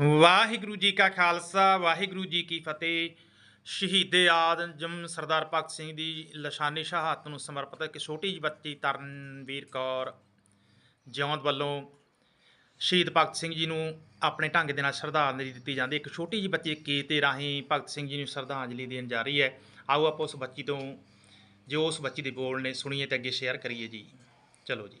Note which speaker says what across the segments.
Speaker 1: ਵਾਹਿਗੁਰੂ ਜੀ ਕਾ ਖਾਲਸਾ, ਵਾਹਿਗੁਰੂ ਜੀ ਕੀ ਫਤਿਹ। ਸ਼ਹੀਦੇ ਆਦਮ ਸਰਦਾਰ ਭਗਤ ਸਿੰਘ ਦੀ ਲਸ਼ਾਨੀ ਸ਼ਹਾਦਤ ਨੂੰ ਸਮਰਪਿਤ ਇੱਕ ਛੋਟੀ ਜਿਹੀ ਬੱਚੀ ਤਰਨਵੀਰ ਕੌਰ ਜਿਉਂਦ ਵੱਲੋਂ ਸ਼ਹੀਦ ਭਗਤ ਸਿੰਘ ਜੀ ਨੂੰ ਆਪਣੇ ਢੰਗ ਦੇ ਨਾਲ ਸ਼ਰਧਾਂਜਲੀ ਦਿੱਤੀ ਜਾਂਦੀ ਇੱਕ ਛੋਟੀ ਜਿਹੀ ਬੱਚੀ ਗੀਤ ਦੇ ਰਾਹੀਂ ਭਗਤ ਸਿੰਘ ਜੀ ਨੂੰ ਸ਼ਰਧਾਂਜਲੀ ਦੇਣ ਜਾ ਰਹੀ ਹੈ। ਆਓ ਆਪਾਂ ਉਸ ਬੱਚੀ ਤੋਂ, ਜੋ ਉਸ ਬੱਚੀ ਦੇ ਬੋਲ ਨੇ ਸੁਣੀਏ ਤੇ ਅੱਗੇ ਸ਼ੇਅਰ ਕਰੀਏ ਜੀ। ਚਲੋ ਜੀ।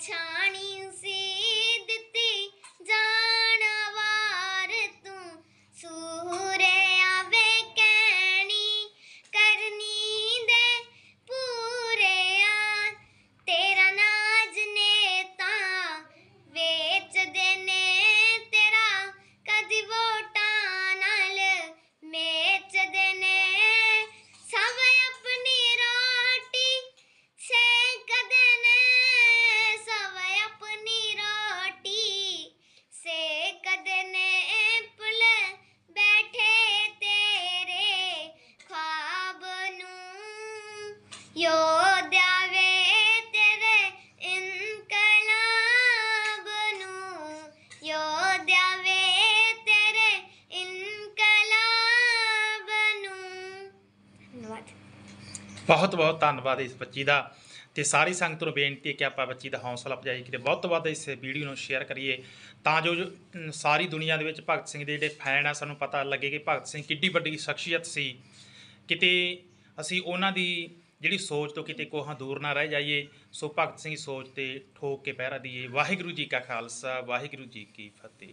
Speaker 2: time. ਯੋਧਿਆ ਵੇ ਤੇਰੇ ਇਨਕਲਾਬ ਨੂੰ ਯੋਧਿਆ ਵੇ ਤੇਰੇ ਇਨਕਲਾਬ ਨੂੰ ਧੰਨਵਾਦ।
Speaker 1: ਬਹੁਤ ਬਹੁਤ ਧੰਨਵਾਦ ਇਸ ਬੱਚੀ ਦਾ। ਤੇ ਸਾਰੀ ਸੰਗਤ ਨੂੰ ਬੇਨਤੀ ਹੈ ਕਿ ਆਪਾਂ ਬੱਚੀ ਦਾ ਹੌਸਲਾ ਅਫਜ਼ਾਈ ਕਰੀਏ ਬਹੁਤ ਤੋਂ ਵੱਧ ਇਸ ਵੀਡੀਓ ਨੂੰ ਸ਼ੇਅਰ ਕਰੀਏ। ਤਾਂ ਜੋ ਜੋ, ਅਮ, ਸਾਰੀ ਦੁਨੀਆ ਦੇ ਵਿੱਚ ਭਗਤ ਸਿੰਘ ਦੇ ਜਿਹੜੇ ਫੈਨ ਆ ਸਾਨੂੰ ਪਤਾ ਲੱਗੇ ਕਿ ਭਗਤ ਸਿੰਘ ਕਿੱਡੀ ਵੱਡੀ ਸ਼ਖਸੀਅਤ ਸੀ। ਕਿਤੇ ਅਸੀਂ ਉਹਨਾਂ ਦੀ ਜਿਹੜੀ ਸੋਚ ਤੋਂ ਕਿਤੇ ਕੋਹਾਂ ਦੂਰ ਨਾ ਰਹਿ ਜਾਈਏ, ਸੋ ਭਗਤ ਸਿੰਘ ਦੀ ਸੋਚ ਤੇ ਠੋਕ ਕੇ ਪਹਿਰਾ ਦਈਏ ਵਾਹਿਗੁਰੂ ਜੀ ਕਾ ਖਾਲਸਾ, ਵਾਹਿਗੁਰੂ ਜੀ ਕੀ ਫਤਿਹ।